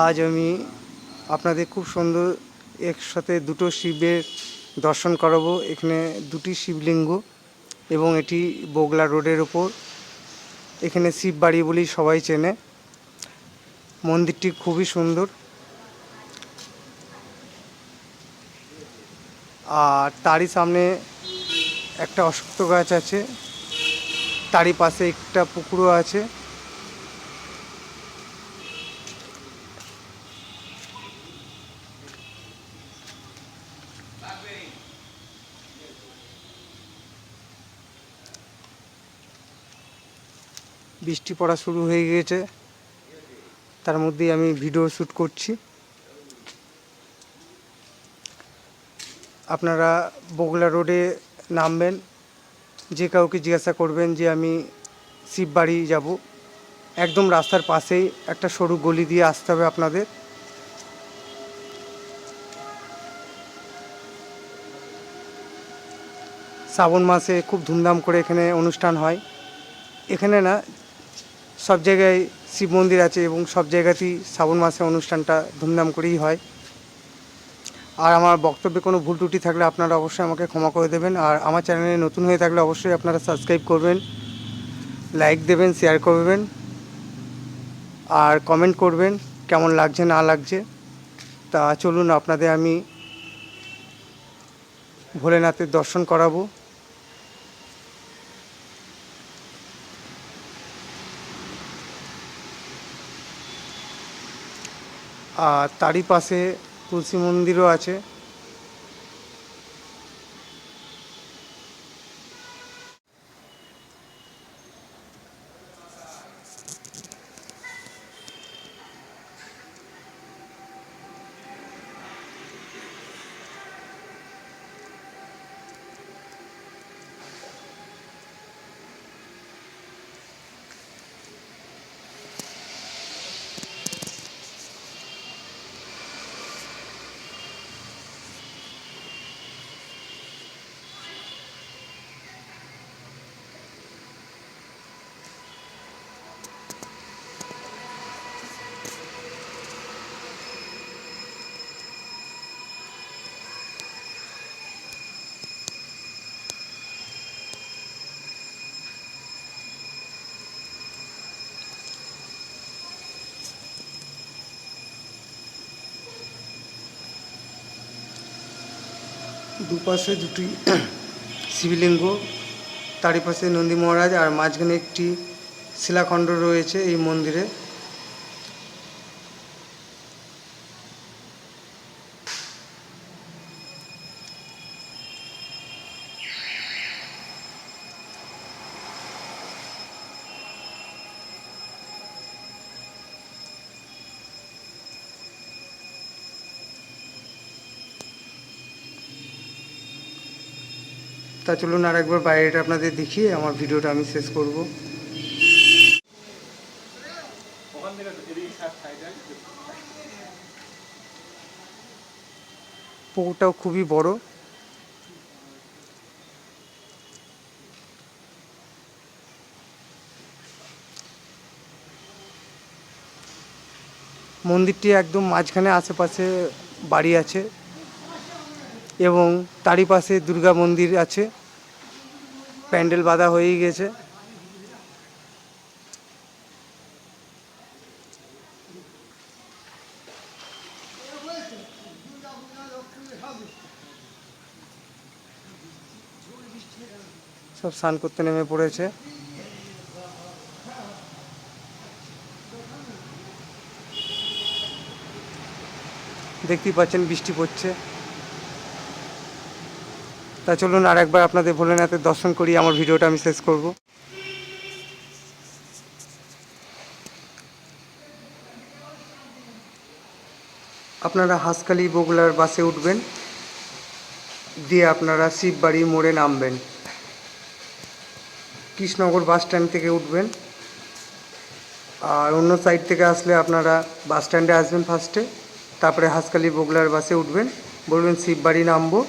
আজ আমি আপনাদের খুব সুন্দর একসাথে দুটো শিবের দর্শন করাবো। এখানে দুটি শিবলিঙ্গ এবং এটি বগলা রোডের ওপর এখানে শিব বাড়ি বলেই সবাই চেনে। মন্দিরটি খুবই সুন্দর। আর তারই সামনে একটা অশ্বত্থ গাছ আছে। তারই পাশে একটা পুকুরও আছে। বৃষ্টি পড়া শুরু হয়ে গিয়েছে। তার মধ্যেই আমি ভিডিও শ্যুট করছি। আপনারা বগুলা রোডে নামবেন। যে কাউকে জিজ্ঞাসা করবেন যে আমি শিববাড়ি যাব, একদম রাস্তার পাশেই একটা সরু গলি দিয়ে আসতে হবে আপনাদের। শ্রাবণ মাসে খুব ধুমধাম করে এখানে অনুষ্ঠান হয়। এখানে না সব জায়গায় শিব মন্দির আছে এবং সব জায়গাতেই শ্রাবণ মাসে অনুষ্ঠানটা ধুমধাম করেই হয়। আর আমার বক্তব্যে কোনো ভুল ত্রুটি থাকলে আপনারা অবশ্যই আমাকে ক্ষমা করে দেবেন। আর আমার চ্যানেলে নতুন হয়ে থাকলে অবশ্যই আপনারা সাবস্ক্রাইব করবেন, লাইক দেবেন, শেয়ার করবেন, আর কমেন্ট করবেন কেমন লাগছে, না লাগছে। তা চলুন আপনাদের আমি ভোলেনাথের দর্শন করাবো। আর তারই পাশে তুলসী মন্দিরও আছে। দুপাশে দুটি শিবলিঙ্গ তারই পাশে নন্দী মহারাজ আর মাঝখানে একটি শিলাখণ্ড রয়েছে এই মন্দিরে। তা চলুন আর একবার বাইরেটা আপনাদের দেখিয়ে আমার ভিডিওটা আমি শেষ করব। পুকুরটাও খুবই বড়। মন্দিরটি একদম মাঝখানে আশেপাশে বাড়ি আছে। এবং তারই পাশে দুর্গা মন্দির আছে। প্যান্ডেল বাঁধা হয়েই গেছে। সব স্নান করতে নেমে পড়েছে। দেখতেই পাচ্ছেন বৃষ্টি পড়ছে। তা চলুন আর একবার আপনাদের ভোলেনাথের দর্শন করি আমার ভিডিওটা আমি শেষ করব। আপনারা হাঁসখালি বগুলার বাসে উঠবেন, দিয়ে আপনারা শিববাড়ি মোড়ে নামবেন। কৃষ্ণনগর বাস স্ট্যান্ড থেকে উঠবেন, আর অন্য সাইড থেকে আসলে আপনারা বাস স্ট্যান্ডে আসবেন ফার্স্টে তারপরে হাঁসখালি বগুলার বাসে উঠবেন, বলবেন শিববাড়ি নামবো।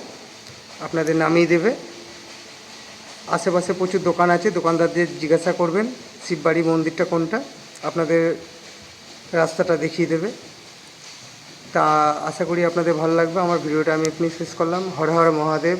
আপনাদের নামিয়ে দেবে। আশেপাশে প্রচুর দোকান আছে, দোকানদারদের জিজ্ঞাসা করবেন, শিববাড়ি মন্দিরটা কোনটা, আপনাদের রাস্তাটা দেখিয়ে দেবে। তা আশা করি আপনাদের ভালো লাগবে। আমার ভিডিওটা আমি এখানেই শেষ করলাম। হর হর মহাদেব।